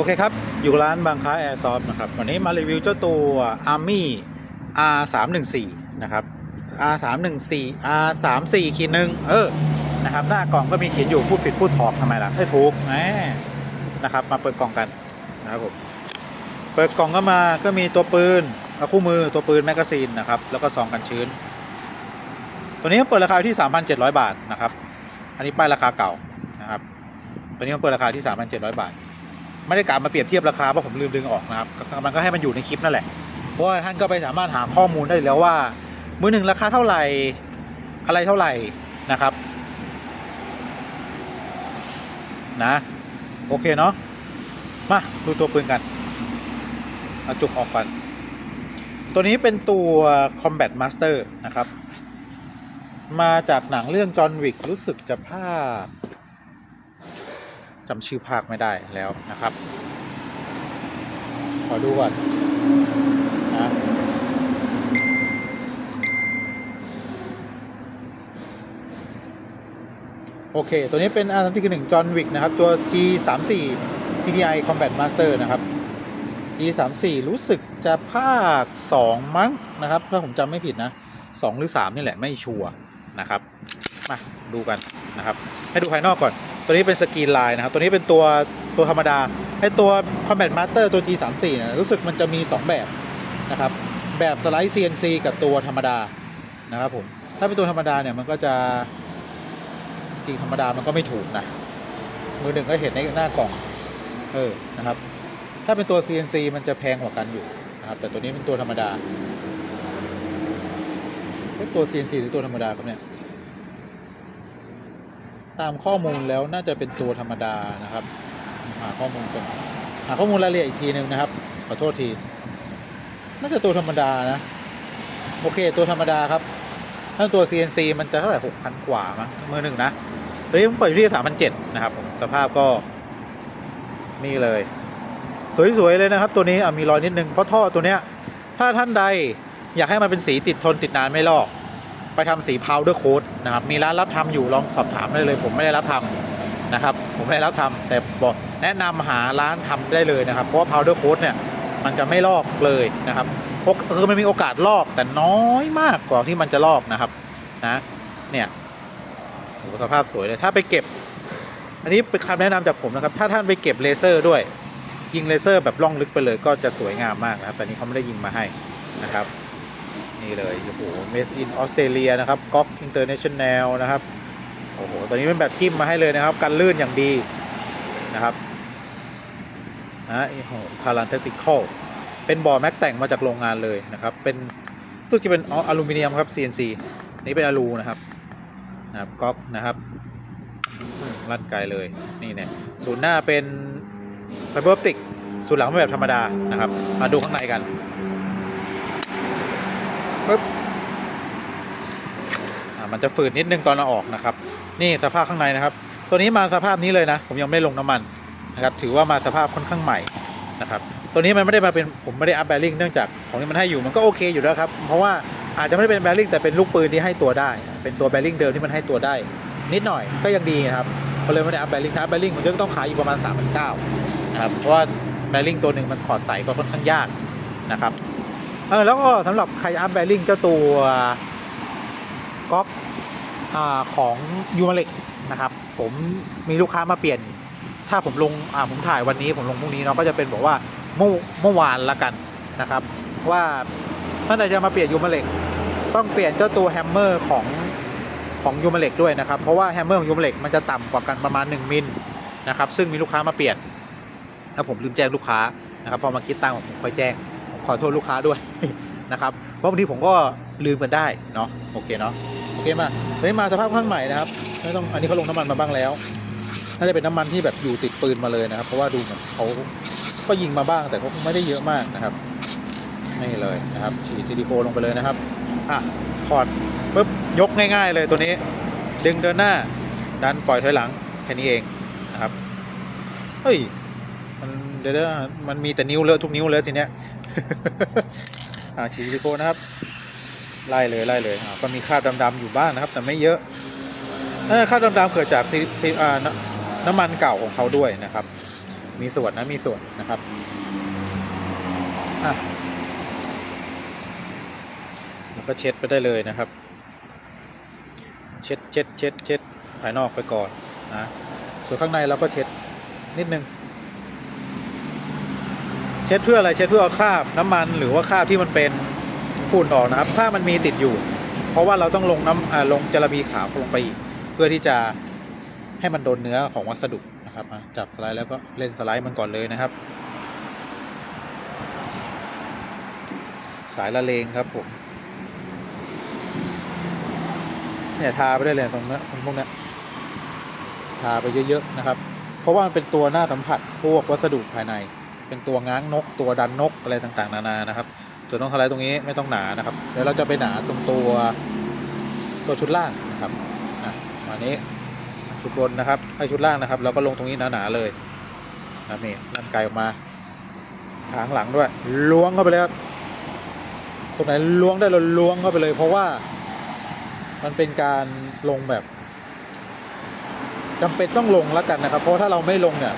อเคครับ อยู่ร้านบางค้าแอร์ซอฟนะครับ วันนี้มารีวิวเจ้าตัว Army R314 นะครับ R314 R34 ขีดหนึ่งเออ นะครับ หน้ากล่องก็มีเขียนอยู่พูดผิดพูดถอกทำไมล่ะให้ถูกแหมนะครับ มาเปิดกล่องกันนะครับผม เปิดกล่องก็มาก็มีตัวปืนคู่มือตัวปืนแมกกาซีนนะครับ แล้วก็ซองกันชื้น ตัวนี้เปิดราคาที่ 3,700 บาทนะครับ อันนี้ป้ายราคาเก่านะครับ ตัวนี้มันเปิดราคาที่ 3,700 บาท ไม่ได้กะมาเปรียบเทียบราคาเพราะผมลืมดึงออกนะครับมันก็ให้มันอยู่ในคลิปนั่นแหละเพราะว่าท่านก็ไปสามารถหาข้อมูลได้แล้วว่า มือหนึ่งราคาเท่าไหร่อะไรเท่าไหร่นะครับ นะ โอเคเนาะมาดูตัวปืนกันเอาจุกออกก่อนตัวนี้เป็นตัว Combat Master นะครับ มาจากหนังเรื่องจอห์นวิกรู้สึกจะภาค จำชื่อภาคไม่ได้แล้วนะครับ ขอดูก่อนนะโอเค ตัวนี้เป็น R 3 1 1 John Wick นะครับ ตัว G 3 4 TDI Combat Master นะครับ G 3 4รู้สึกจะภาค2มั้งนะครับ ถ้าผมจำไม่ผิดนะ2หรือ3นี่แหละไม่ชัวร์นะครับ มาดูกันนะครับ ให้ดูภายนอกก่อน ตัวนี้เป็นสกรีนลายนะครับ ตัวนี้เป็นตัวตัวธรรมดาไอตัว Combat Master ตัว G 3 4เนี่ยรู้สึกมันจะมี 2 แบบนะครับ แบบสไลด์ CNC กับตัวธรรมดานะครับผมถ้าเป็นตัวธรรมดาเนี่ยมันก็จะจริงธรรมดามันก็ไม่ถูกนะมือหนึ่งก็เห็นในหน้ากล่องเออนะครับ ถ้าเป็นตัว CNC มันจะแพงกว่ากันอยู่นะครับ แต่ตัวนี้เป็นตัวธรรมดาเป็นตัว CNC หรือตัวธรรมดาครับเนี่ย ตามข้อมูลแล้วน่าจะเป็นตัวธรรมดานะครับ หาข้อมูลกันหาข้อมูลรายละเอียดอีกทีหนึ่งนะครับขอโทษทีน่าจะตัวธรรมดานะ โอเค ตัวธรรมดาครับถ้าตัว CNC มันจะเท่าไหร่หกพันกว่ามั้งมือหนึ่งนะตัวนี้ผมเปิดอยู่ที่สามพันเจ็ดนะครับผมสภาพก็ นี่เลย สวย ๆ เลยนะครับ ตัวนี้มีรอยนิดนึงเพราะท่อตัวเนี้ย ถ้าท่านใดอยากให้มันเป็นสีติดทนติดนานไม่ลอก ไปทำสี powder coat นะครับ มีร้านรับทำอยู่ลองสอบถามได้เลย ผมไม่ได้รับทำนะครับ ผมไม่ได้รับทำแต่บอกแนะนำหาร้านทำได้เลยนะครับ เพราะว่า powder coat เนี่ยมันจะไม่ลอกเลยนะครับโอคือมันมีโอกาสลอกแต่น้อยมากกว่าที่มันจะลอกนะครับนะเนี่ยโหสภาพสวยเลยถ้าไปเก็บ อันนี้เป็นคำแนะนำจากผมนะครับ ถ้าท่านไปเก็บเลเซอร์ด้วยยิงเลเซอร์แบบล่องลึกไปเลยก็จะสวยงามมากนะครับ แต่นี้เขาไม่ได้ยิงมาให้นะครับ นี่เลยโอ้โห Made in Australia นะครับ GOG International นแนลนะครับโอ้โหตัวนี้เป็นแบบจิ้มมาให้เลยนะครับกันลื่นอย่างดีนะครับนะโอ้โหทารันเทติคอลเป็นบอร์แม็กแต่งมาจากโรงงานเลยนะครับ เป็นรู้สึกจะเป็นอลูมิเนียมครับ CNC นี่เป็นอลูนะครับนะครับก๊อกนะครับลั่นไกลเลยนี่เนี่ยศูนย์หน้าเป็นไฟเบอร์อปติกศูนย์หลังเป็นแบบธรรมดานะครับ มาดูข้างในกันปึ๊บอ่า มันจะฝืดนิดนึงตอนเราออกนะครับ นี่สภาพข้างในนะครับ ตัวนี้มาสภาพนี้เลยนะ ผมยังไม่ลงน้ำมันนะครับ ถือว่ามาสภาพค่อนข้างใหม่นะครับ ตัวนี้มันไม่ได้มาเป็นผมไม่ได้อัพแบริ่งเนื่องจากของที่มันให้อยู่มันก็โอเคอยู่แล้วครับ เพราะว่าอาจจะไม่ได้เป็นแบริ่งแต่เป็นลูกปืนที่ให้ตัวได้ เป็นตัวแบริ่งเดิมที่มันให้ตัวได้ นิดหน่อยก็ยังดีนะครับก็เลยไม่ได้อัพแบริ่งถ้าอัพแบริ่งมันจะต้องขายอยู่ประมาณ3 9 0 0นะครับเพราะว่าแบริ่งตัวหนึ่งมันถอดใส่ก็ค่อนข้างยากนะครับเออแล้วก็สำหรับใครอัพแบริ่งเจ้าตัว ก๊อกอของยูมาเล็กนะครับผมมีลูกค้ามาเปลี่ยน ถ้าผมลงผมถ่ายวันนี้ผมลงพรุ่งนี้เนาะก็จะเป็นบอกว่าเมื่อเมื่อวานละกันนะครับว่าถ้าใครจะมาเปลี่ยนยูมาเล็กต้องเปลี่ยนเจ้าตัวแฮมเมอร์ของของยูมาเล็กด้วยนะครับ เพราะว่าแฮมเมอร์ของยูมาเล็กมันจะต่ำกว่ากันประมาณ 1 มิลนะครับซึ่งมีลูกค้ามาเปลี่ยนถ้าผมลืมแจ้งลูกค้านะครับพอมาคิดตังค์ผมค่อยแจ้งขอโทษลูกค้าด้วยนะครับเพราะบางทีผมก็ลืมกันได้เนาะโอเคเนาะ อเคมาเฮ้ยมาสภาพข้างใหม่นะครับไม่ต้องอันนี้เขาลงน้ำมันมาบ้างแล้วน่าจะเป็นน้ำมันที่แบบอยู่ติดปืนมาเลยนะครับ เพราะว่าดูเหมือนเขาก็ยิงมาบ้างแต่ก็ไม่ได้เยอะมากนะครับนี่เลยนะครับฉีดซิลิโคนลงไปเลยนะครับอะถอดปุ๊บยกง่าย ๆ เลยตัวนี้ ดึงเดินหน้าดันปล่อยถอยหลังแค่นี้เองนะครับเฮ้ยมันเดี๋ยวมันมีแต่นิ้วเลอะทุกนิ้วเลยทีเนี้ยอ่าฉีดซิลิโคนนะครับ ไล่เลยไล่เลยก็มีคราบดำๆอยู่บ้างนะครับ แต่ไม่เยอะคราบดำๆเกิดจากน้ำมันเก่าของเขาด้วยนะครับ มีส่วนนะมีส่วนนะครับอะแล้วก็เช็ดไปได้เลยนะครับ เช็ดเช็ดเช็ดเช็ดภายนอกไปก่อนนะส่วนข้างในเราก็เช็ดนิดนึงเช็ดเพื่ออะไรเช็ดเพื่อเอาคราบน้ำมันหรือว่าคราบที่มันเป็น ฝุ่นออกนะครับ ถ้ามันมีติดอยู่ เพราะว่าเราต้องลงน้ำลงจรบีขาวลงไปอีก เพื่อที่จะให้มันโดนเนื้อของวัสดุนะครับจับสไลด์แล้วก็เล่นสไลด์มันก่อนเลยนะครับ สายละเลงครับผมเนี่ยทาไปได้เลยตรงนี้ตรงพวกนี้ทาไปเยอะๆนะครับ เพราะว่ามันเป็นตัวหน้าสัมผัสพวกวัสดุภายใน เป็นตัวง้างนก ตัวดันนกอะไรต่างๆ นานานะครับ ส่วนตรงสไลด์ตรงนี้ไม่ต้องหนานะครับเดี๋ยวเราจะไปหนาตรงตัวตัวชุดล่างนะครับนะมานี้ชุดบนนะครับไอชุดล่างนะครับ เราก็ลงตรงนี้หนาๆเลยนะนี่ลั่นไกลออกมาทางหลังด้วยล้วงเข้าไปเลยครับตรงไหนล้วงได้เราล้วงเข้าไปเลย เพราะว่ามันเป็นการลงแบบจำเป็นต้องลงแล้วกันนะครับ เพราะถ้าเราไม่ลงเนี่ย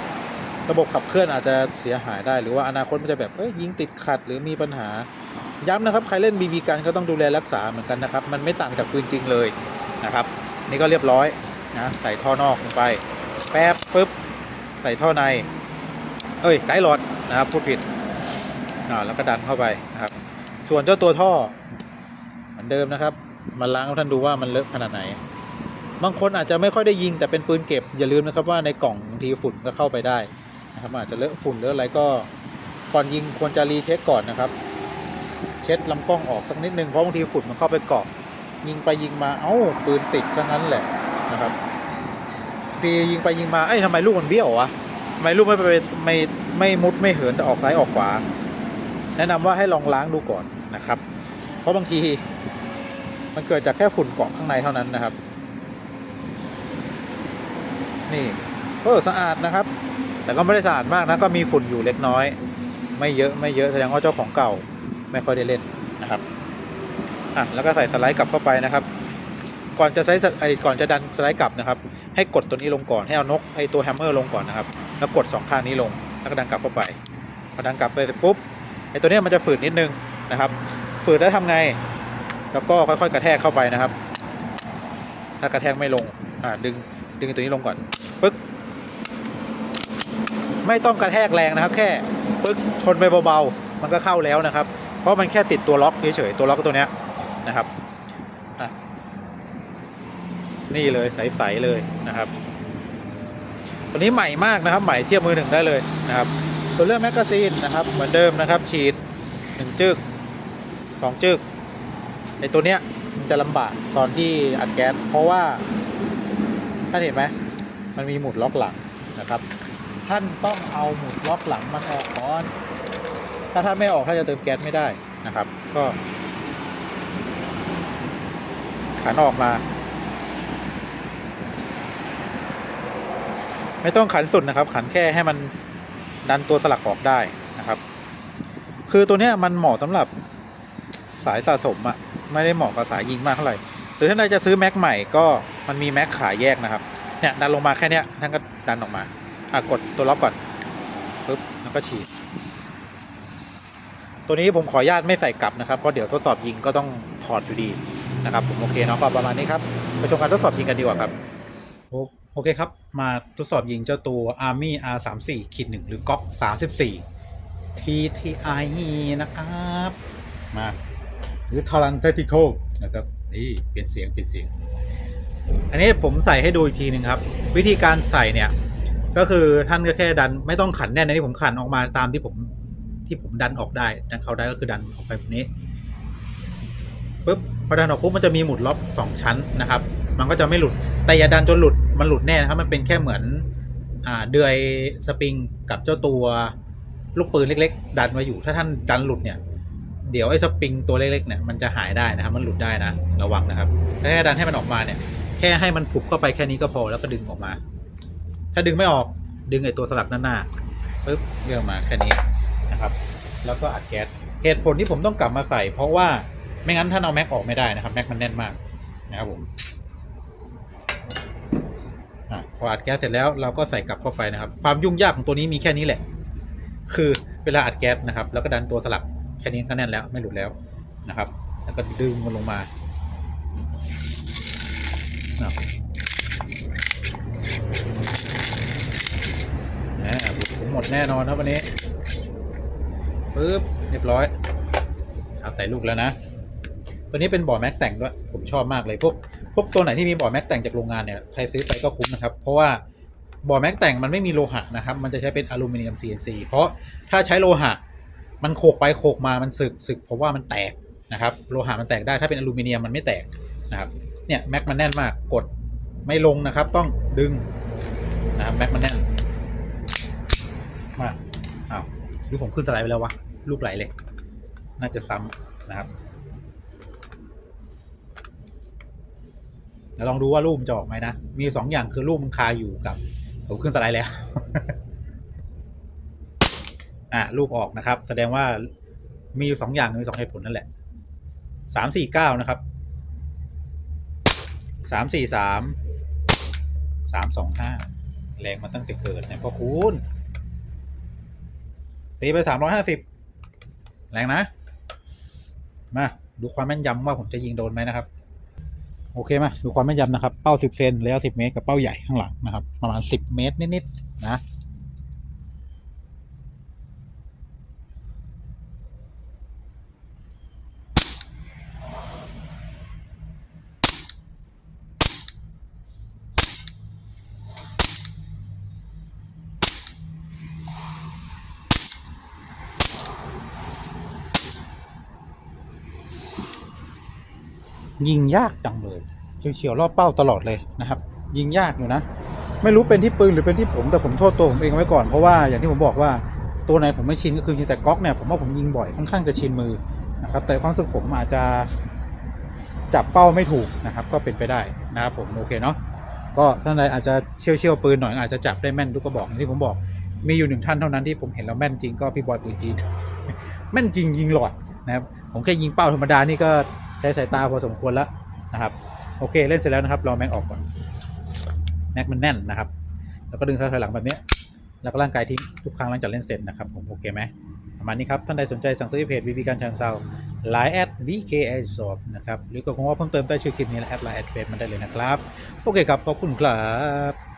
ระบบขับเคลื่อนอาจจะเสียหายได้หรือว่าอนาคตมันจะแบบเอ้ยยิงติดขัดหรือมีปัญหา ย้ำนะครับใครเล่นบีบีกันก็ต้องดูแลรักษาเหมือนกันนะครับ มันไม่ต่างจากปืนจริงเลยนะครับ นี่ก็เรียบร้อยนะใส่ท่อนอกลงไป แป๊บปุ๊บใส่ท่อใน เอ้ยไกด์หลอดนะครับพูดผิดอ่าแล้วก็ดันเข้าไปนะครับ ส่วนเจ้าตัวท่อเหมือนเดิมนะครับมาล้างท่านดูว่ามันเลอะขนาดไหน บางคนอาจจะไม่ค่อยได้ยิงแต่เป็นปืนเก็บอย่าลืมนะครับว่าในกล่องทีฝุ่นก็เข้าไปได้ นะครับอาจจะเลอะฝุ่นเลอะอะไรก็ก่อนยิงควรจะรีเช็คก่อนนะครับ เช็ดลำกล้องออกสักนิดนึงเพราะบางทีฝุ่นมันเข้าไปเกาะยิงไปยิงมาเอ้าปืนติดซะงั้นแหละนะครับปียิงไปยิงมาเอ้ยทำไมลูกมันเบี้ยววะทำไมลูกไม่ไปไม่ไม่มุดไม่เหินแต่ออกซ้ายออกขวา แนะนำว่าให้ลองล้างดูก่อนนะครับ เพราะบางทีมันเกิดจากแค่ฝุ่นเกาะข้างในเท่านั้นนะครับ นี่เออสะอาดนะครับ แต่ก็ไม่ได้สะอาดมากนะก็มีฝุ่นอยู่เล็กน้อย ไม่เยอะไม่เยอะแสดงว่าเจ้าของเก่าไม่ค่อยได้เล่นนะครับอะแล้วก็ใส่สไลด์กลับเข้าไปนะครับ ก่อนจะใช้ไอ้ก่อนจะดันสไลด์กลับนะครับ ให้กดตัวนี้ลงก่อนให้เอานกไอ้ตัวแฮมเมอร์ลงก่อนนะครับ แล้วกดสองข้างนี้ลงแล้วก็ดันกลับเข้าไปพอดันกลับไปเสร็จปุ๊บไอ้ตัวนี้มันจะฝืดนิดนึงนะครับ ฝืดแล้วทำไง แล้วก็ค่อยๆกระแทกเข้าไปนะครับ ถ้ากระแทกไม่ลงอ่าดึงดึงตัวนี้ลงก่อนปึ๊ก ไม่ต้องกระแทกแรงนะครับ แค่ปึ๊กชนไปเบาๆมันก็เข้าแล้วนะครับ เพราะมันแค่ติดตัวล็อกเฉยๆตัวล็อกตัวเนี้ยนะครับนี่เลยใสๆเลยนะครับ ตัวนี้ใหม่มากนะครับใหม่เทียบมือหนึ่งได้เลยนะครับส่วนเรื่องแมกกาซีนนะครับเหมือนเดิมนะครับ ฉีดหนึ่งจึกสองจึกไอตัวเนี้ยมันจะลำบากตอนที่อัดแก๊สเพราะว่าท่านเห็นไหมมันมีหมุดล็อกหลังนะครับ ท่านต้องเอาหมุดล็อกหลังมันออกก่อน ถ้าท่านไม่ออกท่านจะเติมแก๊สไม่ได้นะครับ ก็ขันออกมา ไม่ต้องขันสุดนะครับ ขันแค่ให้มันดันตัวสลักออกได้นะครับ คือตัวเนี้ยมันเหมาะสำหรับสายสะสมอะไม่ได้เหมาะกับสายยิงมากเท่าไหร่หรือถ้าใครจะซื้อแม็กใหม่ก็มันมีแม็กขายแยกนะครับเนี่ยดันลงมาแค่เนี้ยท่านก็ดันออกมา อะกดตัวล็อกก่อนปึ๊บแล้วก็ฉีด ตัวนี้ผมขออนุญาตไม่ใส่กลับนะครับเพราะเดี๋ยวทดสอบยิงก็ต้องถอดอยู่ดีนะครับผมโอเคเนาะก็ประมาณนี้ครับไปชมการทดสอบยิงกันดีกว่าครับโอโอเคครับ มาทดสอบยิงเจ้าตัว Army R34 ขีดหนึ่งหรือก๊อก34 TTI นะครับ มาหรือ t a r a n Tactical นะครับนี่เปลี่ยนเสียงเปลี่ยนเสียง อันนี้ผมใส่ให้ดูอีกทีหนึ่งครับ วิธีการใส่เนี่ย ก็คือท่านก็แค่ดันไม่ต้องขันแน่นในที่ผมขันออกมาตามที่ผมที่ผมดันออกได้ดันเข้าได้ก็คือดันออกไปแบบนี้ปุ๊บพอดันออกปุ๊บมันจะมีหมุดล็อกสองชั้นนะครับ มันก็จะไม่หลุดแต่อย่าดันจนหลุดมันหลุดแน่นะครับมันเป็นแค่เหมือนอ่าเดือยสปริงกับเจ้าตัวลูกปืนเล็ก ๆ ดันไว้อยู่ถ้าท่านดันหลุดเนี่ยเดี๋ยวไอ้สปริงตัวเล็กๆเนี่ยมันจะหายได้นะครับ มันหลุดได้นะระวังนะครับแค่ดันให้มันออกมาเนี่ย แค่ให้มันผุบเข้าไปแค่นี้ก็พอแล้วก็ดึงออกมา ถ้าดึงไม่ออกดึงไอตัวสลักด้านหน้าปึ๊บเลื่อนมาแค่นี้นะครับ แล้วก็อัดแก๊สเหตุผลที่ผมต้องกลับมาใส่ เพราะว่าไม่งั้นท่านเอาแม็กออกไม่ได้นะครับแม็กมันแน่นมากนะครับผมอพอออัดแก๊สเสร็จแล้วเราก็ใส่กลับเข้าไปนะครับ ความยุ่งยากของตัวนี้มีแค่นี้แหละ คือเวลาอัดแก๊สนะครับ แล้วก็ดันตัวสลักแค่นี้ก็แน่นแล้วไม่หลุดแล้วนะครับ แล้วก็ดึงมันลงมานะครับแหมบุตรผม หมดแน่นอนนะวันนี้ปึ๊บเรียบร้อยเอาใส่ลูกแล้วนะตัวนี้เป็นบอร์ดแม็กแต่งด้วยผมชอบมากเลยพวกพวกตัวไหนที่มีบอร์ดแม็กแต่งจากโรงงานเนี่ยใครซื้อไปก็คุ้มนะครับ เพราะว่าบอร์ดแม็กแต่งมันไม่มีโลหะนะครับ มันจะใช้เป็นอลูมิเนียม CNC เพราะถ้าใช้โลหะ มันโขกไปโขกมามันสึกสึกเพราะว่ามันแตกนะครับโลหะมันแตกได้ถ้าเป็นอลูมิเนียมมันไม่แตกนะครับเนี่ยแม็กมันแน่นมากกดไม่ลงนะครับ ต้องดึงนะครับแม็กมันแน่น มาอ้าวหรือผมขึ้นสไลด์ไปแล้ววะ ลูกไหลเลย น่าจะซ้ำนะครับเดี๋ยวลองดูว่ารูปมันจะออกไหมนะ มีสองอย่างคือรูปมันคาอยู่กับ ผมขึ้นสไลด์แล้ว อะรูปออกนะครับ แสดงว่ามีสองอย่างมีสองเหตุผลนั่นแหละสามสี่เก้านะครับสามสี่สามสามสองห้าแรงมาตั้งแต่เกิดเนี่ยพ่อคุณ ตีไปสามร้อยห้าสิบแรงนะ มา ดูความแม่นยำว่าผมจะยิงโดนไหมนะครับ โอเคมาดูความแม่นยำนะครับ เป้า10เซนแล้ว10เมตรกับเป้าใหญ่ข้างหลังนะครับ ประมาณ10เมตรนิดๆนะ ยิงยากจังเลยเฉียวๆรอบเป้าตลอดเลยนะครับ ยิงยากอยู่นะ ไม่รู้เป็นที่ปืนหรือเป็นที่ผมแต่ผมโทษตัวผมเองไว้ก่อนเพราะว่าอย่างที่ผมบอกว่าตัวไหนผมไม่ชินก็คือยิงแต่ก๊อกเนี่ยผมว่าผมยิงบ่อยค่อนข้างจะชินมือนะครับแต่ความรู้สึกผมอาจจะจับเป้าไม่ถูกนะครับ ก็เป็นไปได้นะครับผมโอเคเนาะก็ท่านใดอาจจะเชี่ยวเชี่ยวๆปืนหน่อยอาจจะจับได้แม่นทุกกระบอกอย่างที่ผมบอก มีอยู่หนึ่งท่านเท่านั้นที่ผมเห็นแล้วแม่นจริงก็พี่บอยปืนจีนแม่นจริงยิงหลอดนะครับผมแค่ยิงเป้าธรรมดานี่ก็ ใช้สายตาพอสมควรแล้วนะครับ โอเคเล่นเสร็จแล้วนะครับรอแม็กออกก่อนแม็กมันแน่นนะครับ แล้วก็ดึงซ้ายถอยหลังแบบนี้ แล้วก็ร่างกายทิ้งทุกครั้งหลังจากเล่นเสร็จนะครับผมโอเคไหมประมาณนี้ครับ ท่านใดสนใจสั่งซื้อเพจวีบีการชิงเซาไลน์แอด VKI Shop นะครับ หรือก็คงว่าเพิ่มเติมใต้ชื่อคลิปนี้และแอดไลน์แอดเฟซมันได้เลยนะครับ โอเคครับ ขอบคุณครับ